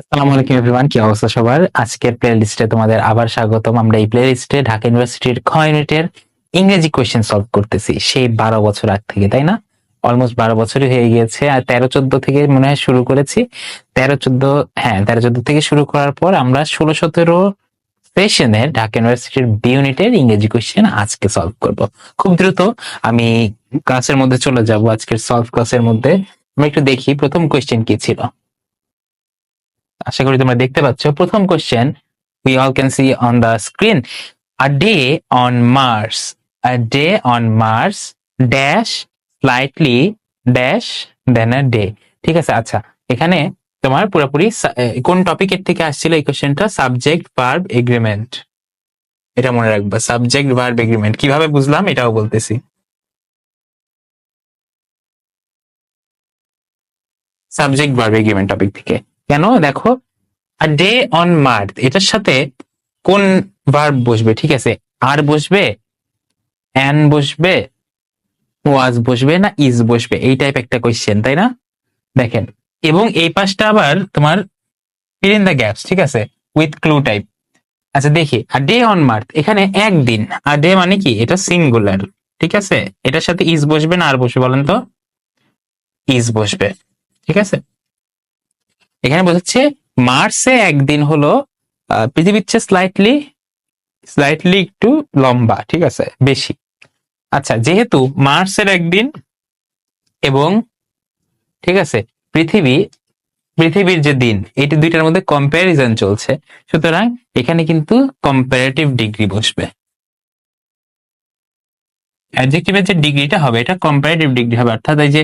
আসসালামু আলাইকুম এভরিওয়ান কি অবস্থা সবার? আজকের প্লে লিস্টে তোমাদের আবার স্বাগতম। আমরা এই প্লে লিস্টে ঢাকা ইউনিভার্সিটির খ ইউনিটের ইংরেজি কোয়েশ্চেন সলভ করতেছি। সেই বারো বছর আগ থেকে, তাই না? অলমোস্ট বারো বছরই হয়ে গিয়েছে। আর তেরো চোদ্দ থেকে মনে হয় শুরু করেছি। তেরো চোদ্দ হ্যাঁ তেরো চোদ্দ থেকে শুরু করার পর আমরা ষোলো সতেরো সেশনে ঢাকা ইউনিভার্সিটির বি ইউনিটের ইংরেজি কোয়েশ্চেন আজকে সলভ করব। খুব দ্রুত আমি ক্লাসের মধ্যে চলে যাব। আজকের সলভ ক্লাসের মধ্যে। আমরা একটু দেখি প্রথম কোয়েশ্চেন কি ছিল। আশা করি তোমরা দেখতে পাচ্ছ। প্রথম question we all can see on the screen a day on Mars a day on Mars dash slightly dash than a day ঠিক আছে? আচ্ছা এখানে তোমার পুরোপুরি কোন টপিকের থেকে আসছিল এই কোশ্চেনটা সাবজেক্ট ভার্ব এগ্রিমেন্ট এটা মনে রাখবা। সাবজেক্ট ভার্ব এগ্রিমেন্ট কীভাবে বুঝলাম? এটাও বলতেছি। সাবজেক্ট ভার্ব এগ্রিমেন্ট টপিক থেকে। কেন? দেখো আ ডে অন মার্থ এটার সাথে কোন ভার্ব বসবে? ঠিক আছে আর বসবে অ্যান বসবে ওয়াজ বসবে না ইজ বসবে? এই টাইপ একটা কোয়েশ্চেন তাই না? দেখেন, এবং এই পাশটা আবার তোমার ফিল ইন দ্য গ্যাপস ঠিক আছে উইথ ক্লু টাইপ আচ্ছা দেখি আর ডে অন মার্থ এখানে একদিন আর ডে মানে কি? এটা সিঙ্গুলার ঠিক আছে? এটার সাথে ইজ বসবে না, আর বসবে বলেন তো? ইজ বসবে, ঠিক আছে? এখানে বোঝাচ্ছে মার্সে একদিন হলো পৃথিবীর চেয়ে স্লাইটলি স্লাইটলি একটু লম্বা, ঠিক আছে? বেশি। আচ্ছা যেহেতু মার্সের একদিন এবং, ঠিক আছে, পৃথিবী, পৃথিবীর যে দিন এটি দুইটার মধ্যে কম্প্যারিজন চলছে। সুতরাং এখানে কিন্তু কম্পারেটিভ ডিগ্রি বসবে। অ্যাডজেক্টিভের যে ডিগ্রিটা হবে, এটা কম্পারেটিভ ডিগ্রি হবে। অর্থাৎ এই যে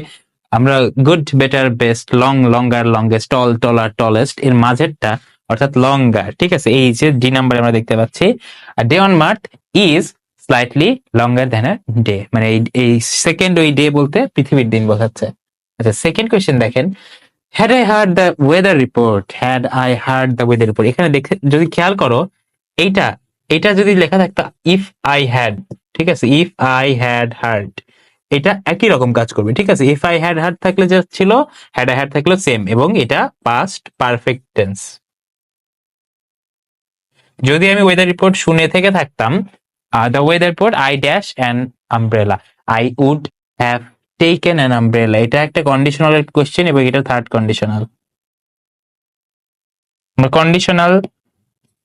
আমরা good better best long longer longest tall taller tallest এর মাঝেরটা অর্থাৎ লঙ্গার ঠিক আছে? এই যে ডি নাম্বার আমরা দেখতে পাচ্ছি, আর day on Mars is slightly longer than a day মানে এই সেকেন্ড ওই ডে বলতে পৃথিবীর দিন বোঝাচ্ছে। আচ্ছা সেকেন্ড কোয়েশ্চেন দেখেন had I heard the weather report had I heard the weather report এখানে দেখে, যদি খেয়াল করো, এইটা এটা যদি লেখা থাকতো ইফ আই হ্যাড ঠিক আছে? ইফ আই হ্যাড হার্ড এটা একই রকম কাজ করবে, ঠিক আছে? ইফ আই হ্যাড হার্ড থাকলে যা ছিল হ্যাড আই হ্যাড থাকলে সেম এবং এটা পাস্ট পারফেক্ট টেন্স যদি আমি ওয়েদার রিপোর্ট শুনে থেকে থাকতাম the weather report I dash an umbrella I would have taken an umbrella এটা একটা কন্ডিশনাল কোয়েশ্চেন এবং এটা থার্ড কন্ডিশনাল আমরা কন্ডিশনাল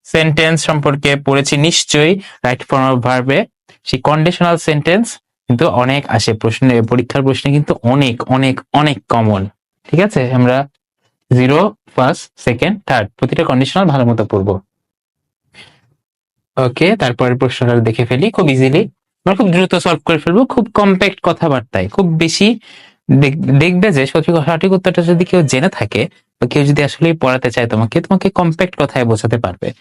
সেন্টেন্স সম্পর্কে পড়েছি নিশ্চয়ই রাইট ফর্ম অফ ভার্বে সেই কন্ডিশনাল সেন্টেন্স কিন্তু অনেক আসে প্রশ্নে, পরীক্ষার প্রশ্নে কিন্তু অনেক অনেক অনেক কমন ঠিক আছে? আমরা জিরো ফার্স্ট সেকেন্ড থার্ড প্রতিটা কন্ডিশনাল ভালো মতো পড়ব। ওকে তারপরে প্রশ্নটা দেখে ফেলি, খুব ইজিলি আমরা খুব দ্রুত সলভ করে ফেলব, খুব কম্প্যাক্ট কথাবার্তায়। খুব বেশি দেখ- দেখবে যে সঠিক সঠিক উত্তরটা যদি কেউ জেনে থাকে কেউ যদি আসলে পড়াতে চায় তোমাকে তোমাকে কম্প্যাক্ট কথায় বোঝাতে পারবে।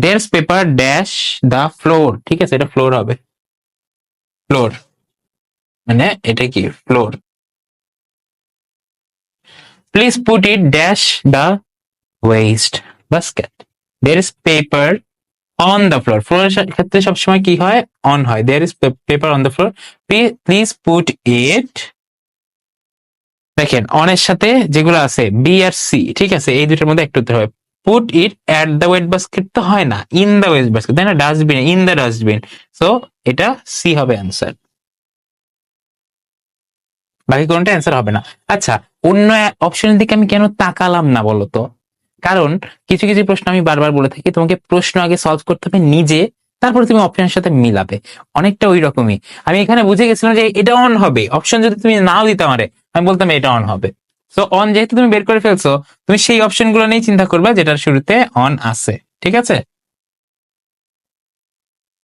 There's paper dash the floor ঠিক আছে? এটা ফ্লোর হবে। ফ্লোর মানে এটা কি? Floor please put it dash the waste basket there is paper on the floor ফ্লোরের ক্ষেত্রে সবসময় কি হয়? অন হয়। There is paper on the floor please put it দেখেন অনের সাথে যেগুলো আছে বি আর সি ঠিক আছে? এই দুটোর মধ্যে একটু হবে। Put it at the waste basket তো হয় না ইন দ্য ওয়েস্ট বাস্কেট তাই না? Dustbin in the dustbin so এটা সি হবে অ্যান্সার বাকি কোনটা অ্যান্সার হবে না। আচ্ছা অন্য অপশনের দিকে আমি কেন তাকালাম না বলতো কারণ কিছু কিছু প্রশ্ন আমি বারবার বলে থাকি, তোমাকে প্রশ্ন আগে সলভ করতে হবে নিজে, তারপরে তুমি অপশনের সাথে মিলাবে। অনেকটা ওই রকমই। আমি এখানে বুঝে গেছিলাম যে এটা অন হবে। অপশন যদি তুমি নাও দিতে পারে, আমি বলতাম এটা অন হবে। সো অন যেহেতু তুমি বের করে ফেলছো, তুমি সেই অপশনগুলো নিয়ে চিন্তা করবে যেটার শুরুতে অন আছে, ঠিক আছে?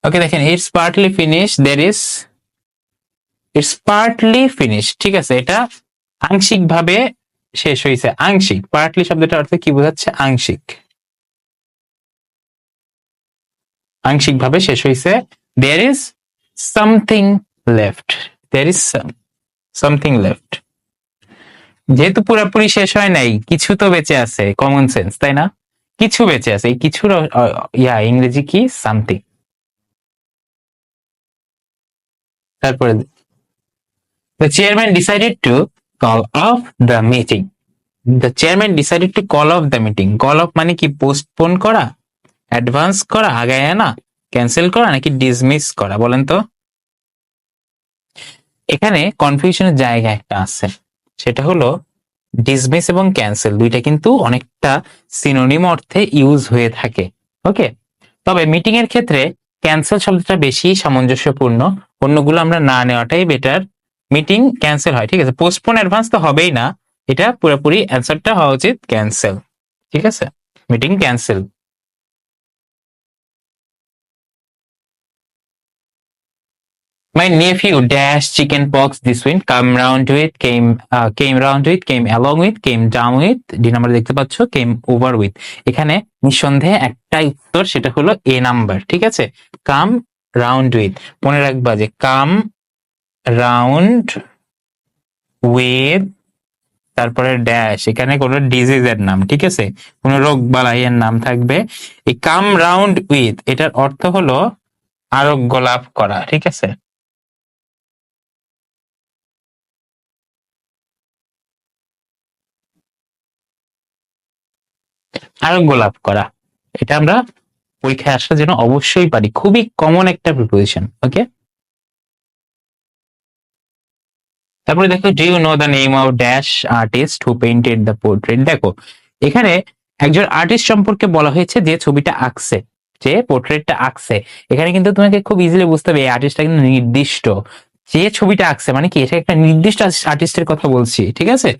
ওকে দেখেন it's partly finish there is it's partly finish ঠিক আছে? এটা আংশিক ভাবে শেষ হয়েছে। আংশিক পার্টলি শব্দটা অর্থে কি বোঝাচ্ছে? আংশিক। আংশিক ভাবে শেষ হয়েছে। There is something left there is something left যেহেতু পুরোপুরি শেষ হয় নাই, কিছু তো বেঁচে আছে কমন সেন্স তাই না? কিছু বেঁচে আছে কিছুর ইয়া, ইংরেজি কি? সামথিং তারপরে The chairman decided to call off the meeting. The chairman decided to call off the meeting call off মানে কি পোস্টপোন করা? অ্যাডভান্স করা, আগায় আনা? ক্যান্সেল করা, নাকি ডিসমিস করা? বলেন তো। এখানে কনফিউশনের জায়গা একটা আছে। সেটা হলো ডিসমিস এবং ক্যান্সেল দুইটা কিন্তু অনেকটা সিনোনিম অর্থে ইউজ হয়ে থাকে ওকে তবে মিটিং এর ক্ষেত্রে ক্যান্সেল শব্দটা বেশি সামঞ্জস্যপূর্ণ, অন্যগুলো আমরা না নেওয়াটাই বেটার মিটিং ক্যান্সেল হয়, ঠিক আছে? পোস্টপোন অ্যাডভান্স তো হবেই না, এটা পুরোপুরি অ্যান্সারটা হওয়া উচিত ক্যান্সেল ঠিক আছে? Meeting cancel My nephew dash chicken pox this week. Come round with came uh, came round with came along with came down with. D number দেখতে পাচ্ছ came over with. এখানে নিঃসন্দেহে একটাই উত্তর সেটা হলো এ নাম্বার ঠিক আছে? কাম রাউন্ড উইথ মনে রাখবা যে কাম রাউন্ড উইথ তারপরে ড্যাশ এখানে কোনো ডিজিজের নাম ঠিক আছে? কোনো রোগ বালাইয়ের নাম থাকবে। এই কাম রাউন্ড উইথ এটার অর্থ হলো আরোগ্য লাভ করা ঠিক আছে? আরোগ্য লাভ করা। এটা আমরা পরীক্ষায় আসার জন্য অবশ্যই পারি। খুবই কমন একটা প্রিপোজিশন ওকে তারপরে দেখো do you know the name of dash artist who painted the portrait দেখো, এখানে একজন আর্টিস্ট সম্পর্কে বলা হয়েছে যে ছবিটা আঁকছে, যে পোর্ট্রেটটা আঁকছে। এখানে কিন্তু তোমাকে খুব ইজিলি বুঝতে হবে, এই আর্টিস্টটা কিন্তু নির্দিষ্ট। যে ছবিটা আঁকছে মানে কি? এটা একটা নির্দিষ্ট আর্টিস্টের কথা বলছি, ঠিক আছে?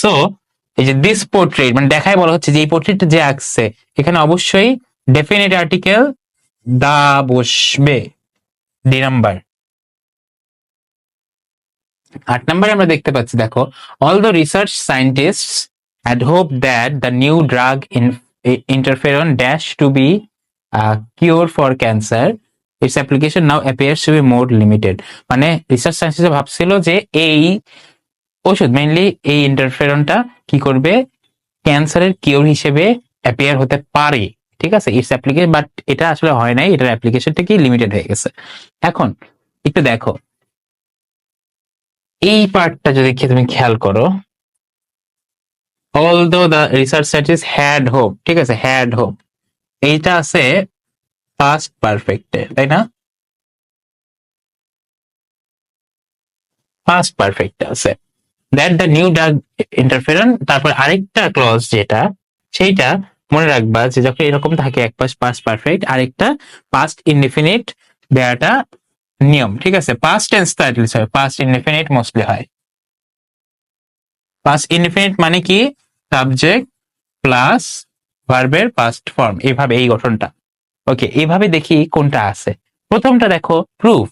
সো এই যে দিস পোর্ট্রেট মানে দেখায় বলা হচ্ছে যে এই পোর্ট্রেটটা যে আঁকছে, এখানে অবশ্যই ডেফিনেট আর্টিকেল দা বসবে। D number. আট নম্বরে আমরা দেখতে পাচ্ছি, দেখো all the research scientist had hoped that the new drug in interferon dash to be a cure for cancer, its application now appears to be more মানে research scientist ভাবছিল যে এই ওষুধ মেইনলি এই ইন্টারফেরনটা কি করবে? ক্যান্সারের কিওর হিসেবে অ্যাপিয়ার হতে পারে, ঠিক আছে? ইটস অ্যাপ্লিকেশন বাট এটা আসলে হয় নাই, এটার অ্যাপ্লিকেশনটা কি লিমিটেড হয়ে গেছে। এখন, একটু দেখো। এই পার্টটা যদি তুমি খেয়াল করো although the research scientist had hope ঠিক আছে? হ্যাড হোপ এইটা আছে পাস্ট পারফেক্টে তাই না? পাস্ট পারফেক্ট আছে। That the new drug interferon তারপর আরেকটা ক্লজ যেটা, সেইটা মনে রাখবা যে যখন এরকম থাকে এক পাশ পাস্ট পারফেক্ট আরেকটা পাস্ট ইনডিফিনিট দেয়াটা নিয়ম, ঠিক আছে? পাস্ট টেন্স অ্যাটলিস্ট হয় পাস্ট ইনডিফিনিট মোস্টলি হয়। পাস্ট ইনডিফিনিট মানে কি? সাবজেক্ট প্লাস ভার্বের পাস্ট ফর্ম এইভাবে এই গঠনটা। ওকে এইভাবে দেখি কোনটা আছে। প্রথমটা দেখো প্রুফ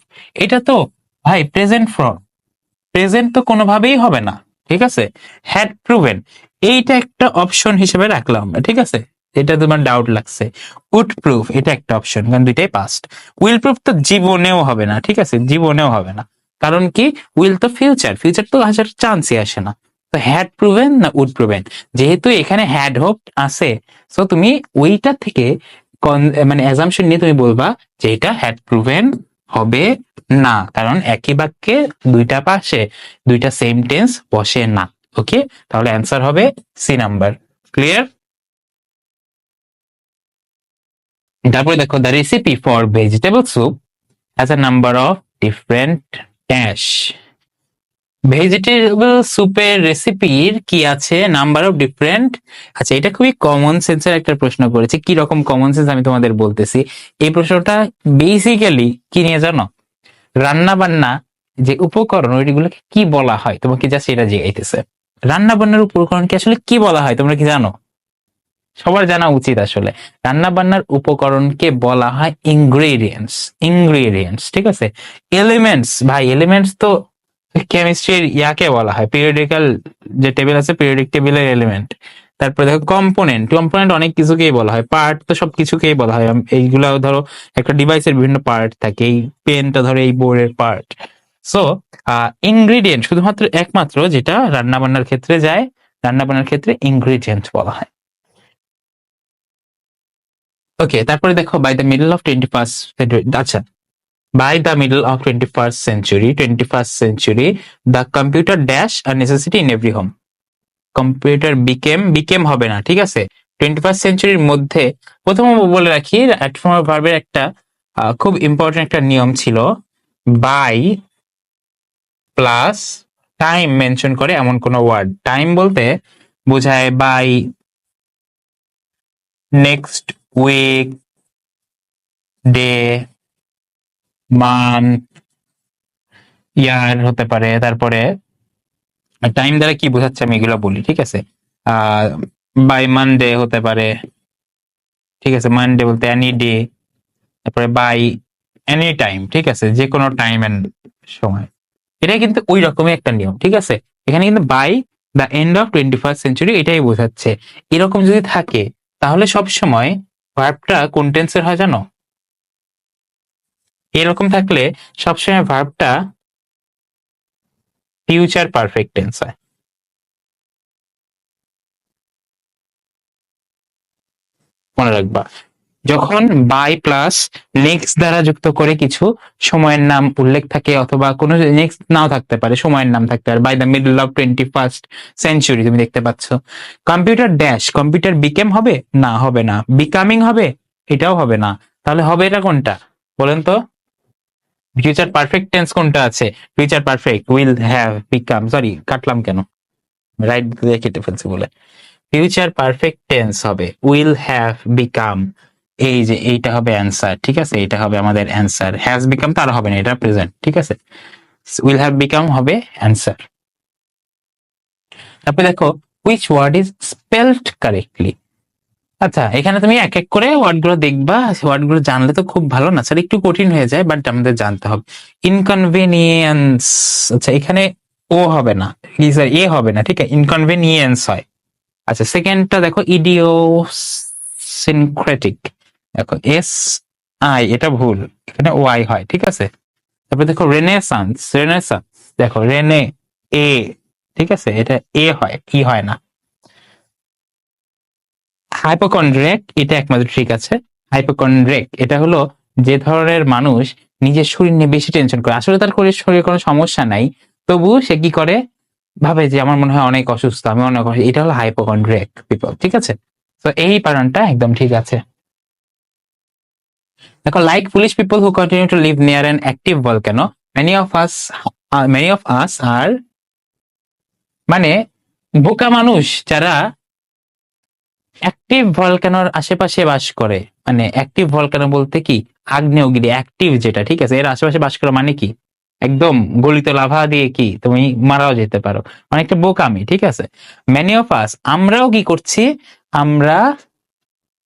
এটা তো, ভাই প্রেজেন্ট ফর্ম প্রেজেন্ট তো কোনোভাবেই হবে না, ঠিক আছে? হ্যাড প্রুভেন এইটা একটা অপশন হিসেবে রাখলাম আমরা, ঠিক আছে? এটা তোমার ডাউট লাগছে। উড প্রুফ এটা একটা অপশন কারণ দুইটাই পাস্ট উইল প্রুফ তো জীবনেও হবে না, ঠিক আছে? জীবনেও হবে না। কারণ কি? উইল তো ফিউচার ফিউচার তো আসার চান্সই আসে না। তো হ্যাড প্রুভেন না উড প্রুভেন যেহেতু এখানে হ্যাড হোপ আছে সো তুমি ওইটা থেকে মানে অ্যাজামশন নিয়ে তুমি বলবা যে এটা হ্যাড প্রুভেন হবে না। কারণ একই বাক্যে দুইটা পাশে দুইটা সেম টেন্স বসে না। ওকে তাহলে অ্যান্সার হবে সি নাম্বার ক্লিয়ার তারপরে দেখো the recipe for vegetable soup has a number of different dash vegetable স্যুপের রেসিপির কি আছে? নাম্বার অফ ডিফারেন্ট আচ্ছা এটা খুবই কমন সেন্সের একটা প্রশ্ন করেছে। কি রকম কমন সেন্স আমি তোমাদের বলতেছি? এই প্রশ্নটা বেসিক্যালি কি নিয়ে জানো? রান্না বান্না যে উপকরণ, ওইগুলোকে কি বলা হয়? তোমাকে জাস্ট এটা জিগাইতেছে। রান্না বান্নার উপকরণকে আসলে কি বলা হয়? তোমরা কি জানো? সবার জানা উচিত আসলে। রান্না বান্নার উপকরণকে বলা হয় ইনগ্রেডিয়েন্টস ইনগ্রেডিয়েন্টস ঠিক আছে? এলিমেন্টস ভাই এলিমেন্টস তো কেমিস্ট্রির ইয়াকে বলা হয়? পিরিয়ডিক্যাল যে টেবিল আছে পিরিয়ডিক টেবিলের এলিমেন্ট তারপরে দেখো কম্পোনেন্ট কম্পোনেন্ট অনেক কিছুকেই বলা হয়। পার্ট তো সব কিছুকেই বলা হয়। এইগুলা ধরো একটা ডিভাইসের বিভিন্ন পার্ট থাকে। এই পেনটা ধরো, এই বোর্ডের পার্ট সো ইনগ্রিডিয়েন্ট শুধুমাত্র একমাত্র যেটা রান্না বান্নার ক্ষেত্রে যায় রান্না বান্নার ক্ষেত্রে ইনগ্রিডিয়েন্ট বলা হয়। ওকে তারপরে দেখো by the middle of twenty first আচ্ছা middle of twenty first century twenty first century the computer dash a necessity in every home computer became became হবে না, ঠিক আছে? টোয়েন্টি ফার্স্ট সেঞ্চুরির মধ্যে প্রথম বলে রাখি অ্যাটফর্ম ভার্বের একটা খুব ইম্পর্টেন্ট একটা নিয়ম ছিল বাই প্লাস টাইম মেনশন করে এমন কোন ওয়ার্ড টাইম বলতে বোঝায় by next week day month year হতে পারে, তারপরে টাইম দ্বারা কি বোঝাচ্ছে আমি এগুলো বলি, ঠিক আছে? বাই মানডে হতে পারে, ঠিক আছে? মানডে বলতে এনি ডে তারপরে বাই এনি টাইম ঠিক আছে? যে কোনো টাইম এন্ড সময়। এটা কিন্তু ওই রকমই একটা নিয়ম, ঠিক আছে? এখানে কিন্তু by the end of twenty first century এটাই বোঝাচ্ছে। এরকম যদি থাকে, তাহলে সব সময় ভার্বটা কোন হয়, জানো? এরকম থাকলে সবসময় ভার্বটা ফিউচার পারফেক্ট টেন্স হয়। মনে রাখবা, যখন বাই প্লাস নেক্সট দ্বারা যুক্ত করে কিছু সময়ের নাম উল্লেখ থাকে অথবা কোনো নেক্সট নাও থাকতে পারে, সময়ের নাম থাকতে পারে by the middle of twenty first century তুমি দেখতে পাচ্ছ। কম্পিউটার ড্যাশ কম্পিউটার বিকেম হবে? না হবে না। বিকামিং হবে? এটাও হবে না। তাহলে হবে এটা কোনটা? বলেন তো। ফিউচার পারফেক্ট টেন্স কোনটা আছে? Future perfect will have become sorry কাটলাম কেন? রাইট দিয়ে কেটে ফেলছি বলে। ফিউচার পারফেক্ট টেন্স হবে। উইল হ্যাভ বিকাম এই যে এইটা হবে অ্যান্সার ঠিক আছে? এটা হবে আমাদের অ্যান্সার হ্যাজ বিকাম তার হবে না, এটা প্রেজেন্ট ঠিক আছে? উইল হ্যাভ বিকাম হবে অ্যান্সার তারপরে দেখো which word is spelled correctly আচ্ছা এখানে তুমি এক এক করে ওয়ার্ডগুলো দেখবা। ওয়ার্ডগুলো জানলে তো খুব ভালো না? স্যার, একটু কঠিন হয়ে যায়, বাট আমাদের জানতে হবে। ইনকনভেনিয়েন্স আচ্ছা এখানে ও হবে না। স্যার এ হবে না, ঠিক আছে? ইনকনভেনিয়েন্স হয়। আচ্ছা সেকেন্ডটা দেখো ইডিও সিনক্রেটিক দেখো এস আই এটা ভুল। এখানে ওয়াই হয়, ঠিক আছে? তারপরে দেখো রেনেসান্স রেনেসান্স দেখো রেনে এ ঠিক আছে? এটা এ হয়, কি হয় না? হাইপোকন্ড্রেক এটা একমাত্র ঠিক আছে। হাইপোকন্ড্রেক এটা হলো যে ধরনের মানুষ নিজের শরীর নিয়ে বেশি টেনশন করে। আসলে তার শরীর কোনো সমস্যা নাই। তবু সে কি করে? ভাবে যে আমার মনে হয় অনেক অসুস্থ, আমি অনেক অসুস্থ। এটা হলো হাইপোকন্ড্রেক পিপল ঠিক আছে? তো এই পারনটা একদম ঠিক আছে। দেখো like police people who continue to live near an active volcano many of us many of us are মানে বোকা মানুষ যারা অ্যাক্টিভ ভলক্যানোর আশেপাশে বাস করে। মানে অ্যাক্টিভ ভলক্যানো বলতে কি? আগ্নেয়গিরি অ্যাক্টিভ যেটা, ঠিক আছে? এর আশেপাশে বাস করা মানে কি? একদম গলিত লাভা দিয়ে কি? তুমি মারাও যেতে পারো। অনেকটা বোকামি, ঠিক আছে? মেনি অফ আস আমরাও কি করছি? আমরা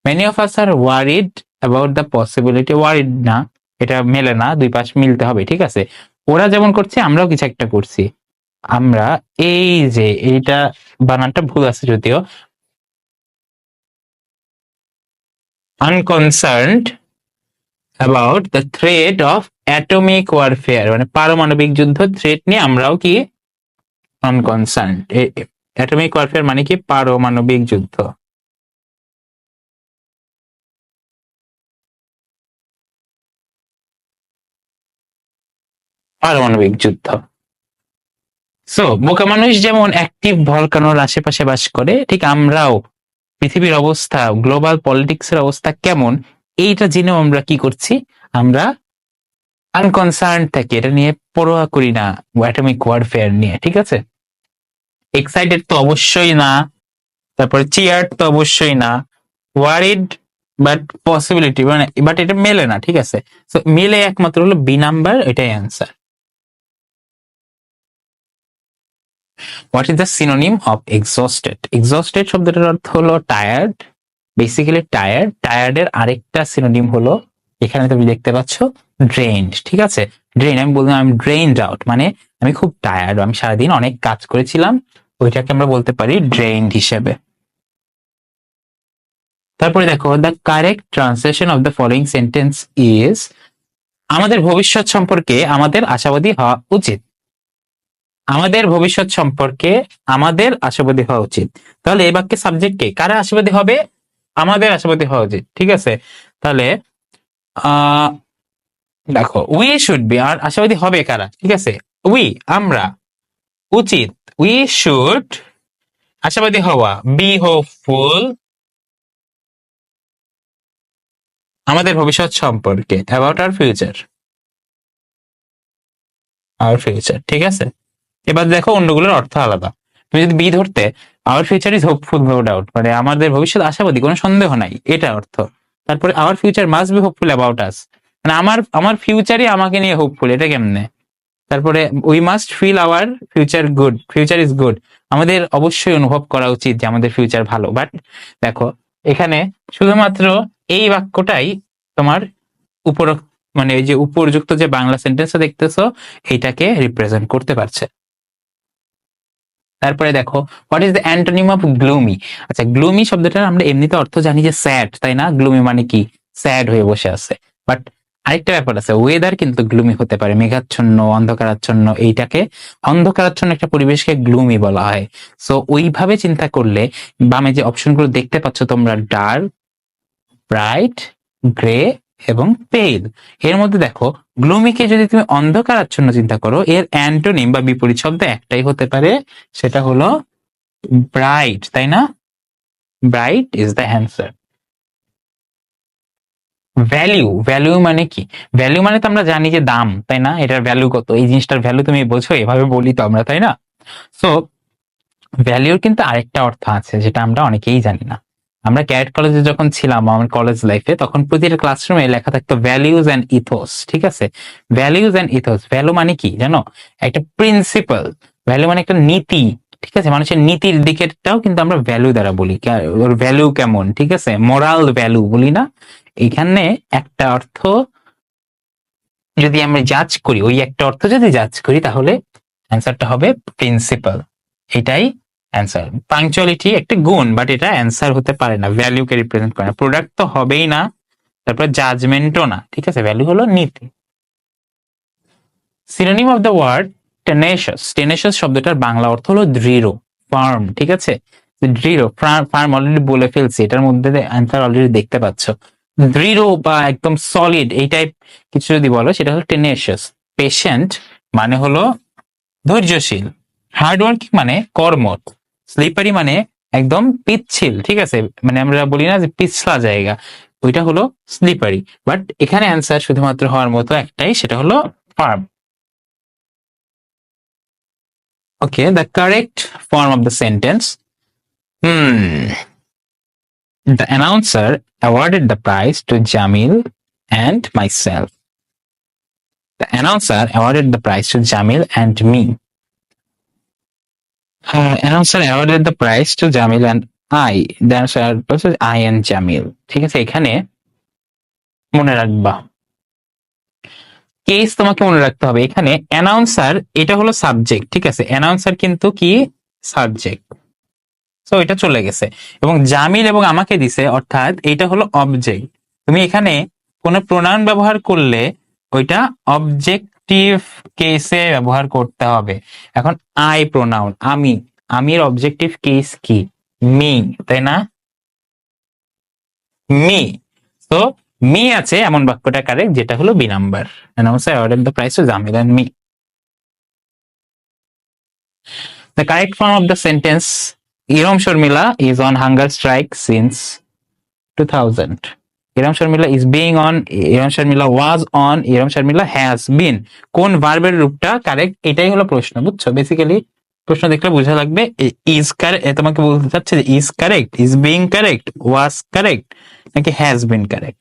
many of us are worried about the possibility worried না, এটা মেলে না, দুই পাশ মিলতে হবে, ঠিক আছে? ওরা যেমন করছে, আমরাও কিছু একটা করছি। আমরা এই যে, এইটা বানানটা ভুল আছে যদিও unconcerned about the threat of atomic warfare মানে পারমাণবিক যুদ্ধ থ্রেট নিয়ে আমরাও কি আনকনসার্নড অ্যাটমিক ওয়ারফেয়ার মানে কি পারমাণবিক যুদ্ধ? পারমাণবিক যুদ্ধ। সো বোকা মানুষ যেমন অ্যাক্টিভ ভলকানোর আশেপাশে বাস করে, ঠিক আমরাও পৃথিবীর অবস্থা গ্লোবাল পলিটিক্স এর অবস্থা কেমন, এইটা জেনেও আমরা কি করছি? আমরা আনকনসার্ন থাকি, এটা নিয়ে পরোয়া করি না অ্যাটমিক ওয়ারফেয়ার নিয়ে, ঠিক আছে? এক্সাইটেড তো অবশ্যই না, তারপরে চিয়ার তো অবশ্যই না ওয়ারিড বাট পসিবিলিটি মানে বাট এটা মেলে না, ঠিক আছে? মেলে একমাত্র হলো বি নাম্বার এটাই answer what is the synonym of exhausted exhausted শব্দটার অর্থ হলো টায়ার্ড বেসিক্যালি টায়ার্ড টায়ার্ডের আরেকটা সিনোনিম হলো, এখানে তুমি দেখতে পাচ্ছ ড্রেইনড ঠিক আছে? ড্রেন আমি বললাম আমি ড্রেইনড আউট মানে আমি খুব টায়ার্ড আমি সারাদিন অনেক কাজ করেছিলাম, ওইটাকে আমরা বলতে পারি ড্রেইনড হিসেবে। তারপরে দেখো the correct translation of the following sentence is আমাদের ভবিষ্যৎ সম্পর্কে আমাদের আশাবাদী হওয়া উচিত। আমাদের ভবিষ্যৎ সম্পর্কে আমাদের আশাবাদী হওয়া উচিত। তাহলে এই বাক্যে সাবজেক্ট কে? কারা আশাবাদী হবে? আমাদের আশাবাদী হওয়া উচিত, ঠিক আছে? তাহলে দেখো উই শুড বি আর আশাবাদী হবে কারা? ঠিক আছে? উই আমরা। উচিত উই শুড আশাবাদী হওয়া। বি হোপফুল আমাদের ভবিষ্যৎ সম্পর্কে about our future our future ঠিক আছে? এবার দেখো অন্যগুলোর অর্থ আলাদা। তুমি যদি বি ধরতে our future is hopeful no doubt মানে আমাদের ভবিষ্যৎ আশাবাদী, কোনো সন্দেহ নাই এটা অর্থ। তারপরে our future must be hopeful about us মানে আমার আমার ফিউচারই আমাকে নিয়ে হোপফুল এটা কেমনে? তারপরে we must feel our future good future is good আমাদের অবশ্যই অনুভব করা উচিত যে আমাদের ফিউচার ভালো। বাট দেখো, এখানে শুধুমাত্র এই বাক্যটাই তোমার উপর মানে এই যে উপরযুক্ত যে বাংলা সেন্টেন্সটা দেখতেছো এইটাকে রিপ্রেজেন্ট করতে পারছে। তারপরে দেখো what is the antonym of gloomy আচ্ছা গ্লুমি শব্দটার আমরা এমনিতে অর্থ জানি যে স্যাড তাই না? গ্লুমি মানে কি? স্যাড হয়ে বসে আছে। বাট আরেকটা ব্যাপার আছে ওয়েদার কিন্তু গ্লুমি হতে পারে, মেঘাচ্ছন্ন, অন্ধকারাচ্ছন্ন, এইটাকে অন্ধকারাচ্ছন্ন একটা পরিবেশকে গ্লুমি বলা হয়। সো ওইভাবে চিন্তা করলে বামে যে অপশনগুলো দেখতে পাচ্ছ তোমরা ডার্ক ব্রাইট গ্রে এবং পেল এর মধ্যে দেখো গ্লুমিকে যদি তুমি অন্ধকারাচ্ছন্ন চিন্তা করো, এর অ্যান্টোনিম বা বিপরীত শব্দ একটাই হতে পারে, সেটা হলো ব্রাইট তাই না? Bright is the answer value value মানে কি? ভ্যালু মানে তো আমরা জানি যে দাম, তাই না? এটার ভ্যালু কত? এই জিনিসটার ভ্যালু তুমি বোঝো, এভাবে বলি তো আমরা, তাই না? সো ভ্যালুর কিন্তু আরেকটা অর্থ আছে, যেটা আমরা অনেকেই জানি না। আমরা ক্যারেট কলেজে যখন ছিলাম, আমার কলেজ লাইফে তখন প্রতিটা ক্লাসরুমে লেখা থাকতো ভ্যালিউজ অ্যান্ড ইথোস ঠিক আছে? ভ্যালিউজ অ্যান্ড ইথোস ভ্যালু মানে কি জানো? একটা প্রিন্সিপাল ভ্যালু মানে একটা নীতি, ঠিক আছে? মানুষের নীতির দিকেরটাও কিন্তু আমরা ভ্যালু দ্বারা বলি। ওর ভ্যালু কেমন, ঠিক আছে? মোরাল ভ্যালু বলি না? এখানে একটা অর্থ যদি আমরা জাজ করি, ওই একটা অর্থ যদি জাজ করি, তাহলে অ্যান্সারটা হবে প্রিন্সিপাল এটাই অ্যান্সার পাংচুয়ালিটি একটা গুণ বাট এটা অ্যান্সার হতে পারে না ভ্যালুকে রিপ্রেজেন্ট করে না। প্রোডাক্ট তো হবেই না, তারপর জাজমেন্টও না, ঠিক আছে? ভ্যালু হলো নীতি। Synonym of the word tenacious tenacious শব্দটার বাংলা অর্থ হলো দৃঢ় ফার্ম ঠিক আছে? দৃঢ় ফার্ম অলরেডি বলে ফেলছি, এটার মধ্যে অ্যান্সার অলরেডি দেখতে পাচ্ছ। দৃঢ় বা একদম সলিড এই টাইপ কিছু যদি বলো, সেটা হলো টেনেশাস পেশেন্ট মানে হলো ধৈর্যশীল। হার্ড ওয়ার্কিং মানে কর্মঠ। স্লিপারি মানে একদম পিচ্ছিল, ঠিক আছে? মানে আমরা বলি না যে পিছলা জায়গা, ওইটা হলো স্লিপারি বাট এখানে অ্যান্সার শুধুমাত্র হওয়ার মতো একটাই, সেটা হলো firm okay the correct form of the sentence hmm the announcer awarded the prize to Jamil and myself. The announcer awarded the prize to Jamil and me. Uh, announcer awarded the prize to Jamil and I. The was I and Jamil. ঠিক আছে এখানে মনে রাখবা। Case তোমাকে মনে রাখতে হবে এখানে অ্যানাউন্সার এটা হলো সাবজেক্ট ঠিক আছে? অ্যানাউন্সার কিন্তু কি? সাবজেক্ট তো এটা চলে গেছে। এবং জামিল এবং আমাকে দিছে অর্থাৎ এটা হলো অবজেক্ট তুমি এখানে কোনো প্রোনাউন ব্যবহার করলে ওইটা অবজেক্টিভ কেসে ব্যবহার করতে হবে। এখন আই প্রোনাউন আমি। আমির অবজেক্টিভ কেস কি? মি তাই না? মি তো মি আছে এমন বাক্যটা কারেক্ট যেটা হলো B number announcer order the price to Jamil me correct correct of of sentence sentence Sharmila is on hunger hunger strike since 2000. Iram Sharmila is being on, Iram Sharmila was on, Iram Sharmila has been. কোন ভার্বের রূপটা correct এটাই হলো প্রশ্ন বুঝছ? Basically প্রশ্ন দেখলে বোঝা লাগবে ইজ কারেক্ট তোমাকে বলতে চাচ্ছে যে is correct is being correct was correct নাকি হ্যাজ বিন কারেক্ট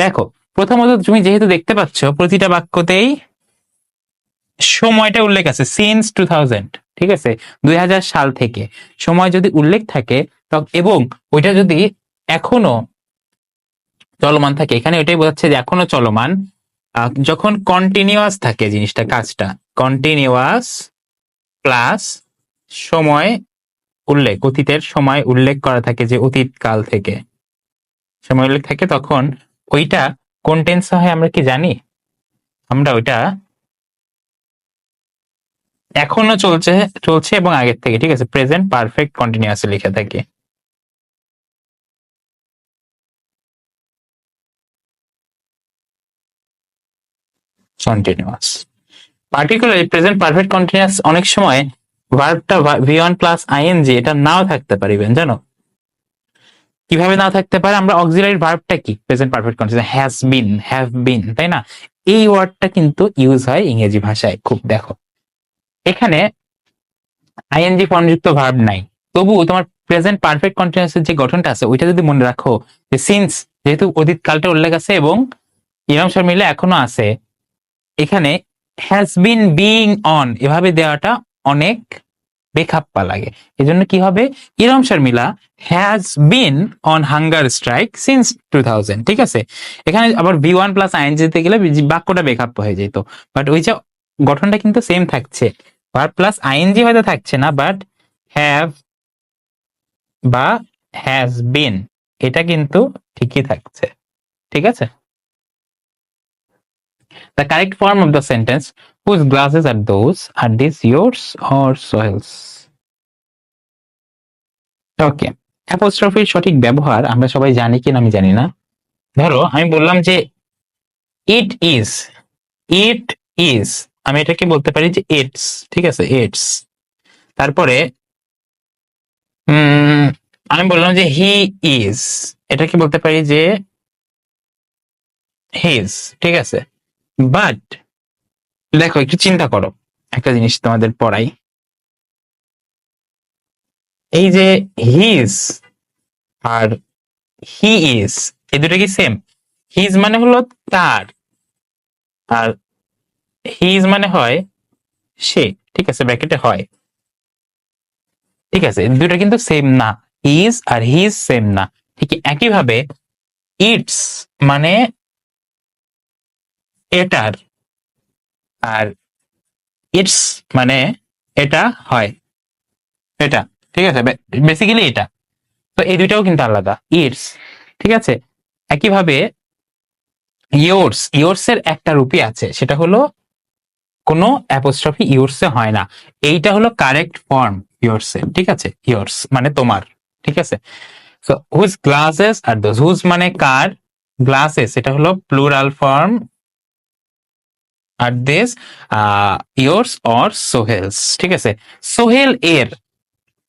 দেখো প্রথমত তুমি যেহেতু দেখতে পাচ্ছ প্রতিটা বাক্যতেই সময়টা উল্লেখ আছে সিন্স টু থাউজেন্ড ঠিক আছে? দুই হাজার সাল থেকে। সময় যদি উল্লেখ থাকে এবং ওইটা যদি এখনও চলমান থাকে। এখানে ওইটাই বোঝাচ্ছে যে এখনও চলমান যখন কন্টিনিউয়াস থাকে জিনিসটা, কাজটা। কন্টিনিউয়াস প্লাস সময় উল্লেখ, অতীতের সময় উল্লেখ করা থাকে যে অতীত কাল থেকে। সময় উল্লেখ থাকে তখন ওইটা কোন টেন্স হয়, আমরা কি জানি? আমরা ওইটা এখনও চলছে চলছে এবং আগের থেকে, ঠিক আছে? প্রেজেন্ট পারফেক্ট কন্টিনিউয়াসলি লিখে থাকি। Continuous particularly present perfect continuous অনেক সময় ভার্বটা ভি ওয়ান প্লাস আইএনজি এটা নাও থাকতে পারে even, জানো? কীভাবে না থাকতে পারে? আমরা অক্সিলারি ভার্বটা কি? Present perfect continuous has been have been তাই না? এই ওয়ার্ডটা কিন্তু ইউজ হয় ইংরেজি ভাষায় খুব দেখো। এখানে আইএনজি ফর্মযুক্ত ভার্ব নাই। তবু তোমার প্রেজেন্ট পারফেক্ট কন্টিনিউয়াসের যে গঠনটা আছে ওইটা যদি মনে রাখো যে সিন্স যেহেতু অতীত কালটা উল্লেখ আছে এবং ইরাম মিলে এখনও আছে এখানে হ্যাজ বিন বিং অন এভাবে দেওয়াটা অনেক বেখাপ্পা লাগে। এজন্য কি হবে? Irom Sharmila has been on hunger strike since two thousand ঠিক আছে? এখানে আবার ভি ওয়ান প্লাস আইন যেতে গেলে বাক্যটা বেখাপ্পা হয়ে যেত। বাট ওই যে গঠনটা কিন্তু সেম থাকছে। ভার প্লাস আইএনজি হয়তো থাকছে না বাট হ্যাভ বা হ্যাজ বিন এটা কিন্তু ঠিকই থাকছে। ঠিক আছে? The correct form of the sentence, whose glasses are those? Are these yours or Sohel's? ওকে অ্যাপোস্ট্রফির সঠিক ব্যবহার আমরা সবাই জানি কিনা আমি জানি না। ধরো, আমি বললাম যে ইট ইজ ইট ইজ আমি এটাকে বলতে পারি যে ইটস ঠিক আছে ইটস তারপরে আমি বললাম যে হি ইজ এটাকে বলতে পারি যে হিজ ঠিক আছে। বাট দেখো, একটু চিন্তা করো। একটা জিনিস তোমাদের পড়াই। এই যে হিজ আর হি ইজ এই দুটো কি সেম হিজ মানে হলো তার। আর হিজ মানে হয় সে। ঠিক আছে ব্র্যাকেটে হয়। ঠিক আছে, দুটো কিন্তু সেম না। ইজ আর হিজ সেম না। ঠিক একইভাবে ইটস মানে এটার আর ইটস মানে এটা হয়। এটা, ঠিক আছে? বেসিক্যালি এটা। তো এই দুইটাও কিন্তু আলাদা। ইটস, ঠিক আছে? একইভাবে ইয়োর্স ইয়োর্স এর একটা রূপই আছে। সেটা হলো কোনো অ্যাপোস্ট্রফি ইয়োর্স হয় না। এইটা হলো কারেক্ট ফর্ম ইয়োর্স এর ঠিক আছে? ইয়োর্স মানে তোমার, ঠিক আছে? So whose glasses are those whose মানে কার গ্লাসেস এটা হলো প্লুরাল ফর্ম আর দিস ইয়োর্স অর সোহেলস ঠিক আছে? সোহেল এর।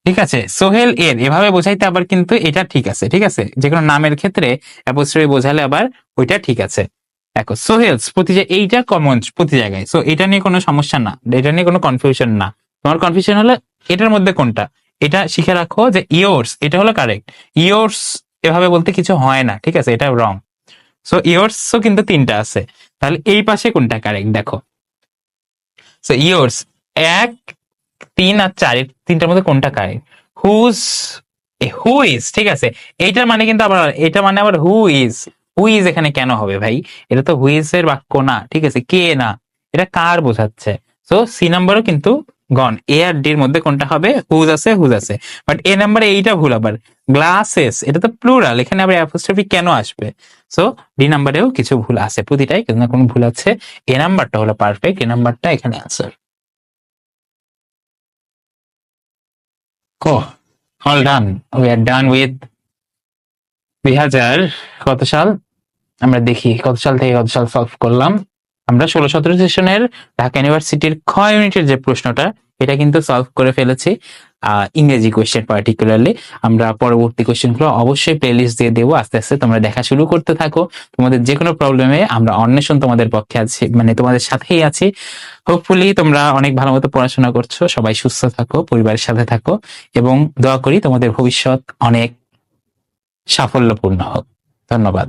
ঠিক আছে? সোহেল এর। এভাবে বোঝাইতে আবার কিন্তু এটা ঠিক আছে। ঠিক আছে? যে কোনো নামের ক্ষেত্রে অ্যাপোস্ট্রফি বোঝালে আবার ওইটা ঠিক আছে। দেখো সোহেলস প্রতি এইটা কমন প্রতি জায়গায়। সো এটা নিয়ে কোনো সমস্যা না। এটা নিয়ে কোনো কনফিউশন না। তোমার কনফিউশন হলে এটার মধ্যে কোনটা? এটা শিখে রাখো যে ইয়োর্স এটা হলো কারেক্ট ইয়োর্স এভাবে বলতে কিছু হয় না। ঠিক আছে? এটা রং সো ইয়োর্সও কিন্তু তিনটা আছে। তাহলে এই পাশে কোনটা কারেক্ট দেখো। সো ইয়োর্স এক, তিন আর চার তিনটার মধ্যে কোনটা কারেক্ট হুজ হু ইজ ঠিক আছে? এইটার মানে কিন্তু আবার এটা মানে আবার হু ইজ হু ইজ এখানে কেন হবে ভাই? এটা তো হুইজ এর বাক্য না, ঠিক আছে? কে না? এটা কার বোঝাচ্ছে? সো সি নাম্বারও কিন্তু গন এ আর ডি মধ্যে কোনটা হবে? হুজ আছে হুজ আছে। বাট এ নাম্বারে এইটা ভুল আবার। গ্লাসেস এটা তো প্লুরাল এখানে আবার অ্যাপোস্ট্রফি কেন আসবে? সো ডি নাম্বারেও কিছু ভুল আছে প্রতিটাই কোনো না, কোনো ভুল আছে। এ নাম্বারটা হলো পারফেক্ট এ নাম্বারটা এখানে answer co? All done we are done with দুই হাজার কত সাল? আমরা দেখি কত সাল থেকে কত সাল সলভ করলাম। আমরা ষোলো সতেরো সেশনের ঢাকা ইউনিভার্সিটির খ ইউনিটের যে প্রশ্নটা, এটা কিন্তু সলভ করে ফেলেছি। ইংরেজি কোয়েশ্চেন পার্টিকুলারলি আমরা পরবর্তী কোয়েশ্চেনগুলো অবশ্যই প্লেলিস্ট দিয়ে দেবো। আস্তে আস্তে তোমরা দেখা শুরু করতে থাকো। তোমাদের যে কোনো প্রবলেমে আমরা অন্বেষণ তোমাদের পক্ষে আছি মানে তোমাদের সাথেই আছি। হোপফুলি তোমরা অনেক ভালো মতো পড়াশোনা করছ। সবাই সুস্থ থাকো, পরিবারের সাথে থাকো, এবং দোয়া করি তোমাদের ভবিষ্যৎ অনেক সাফল্যপূর্ণ হোক। ধন্যবাদ।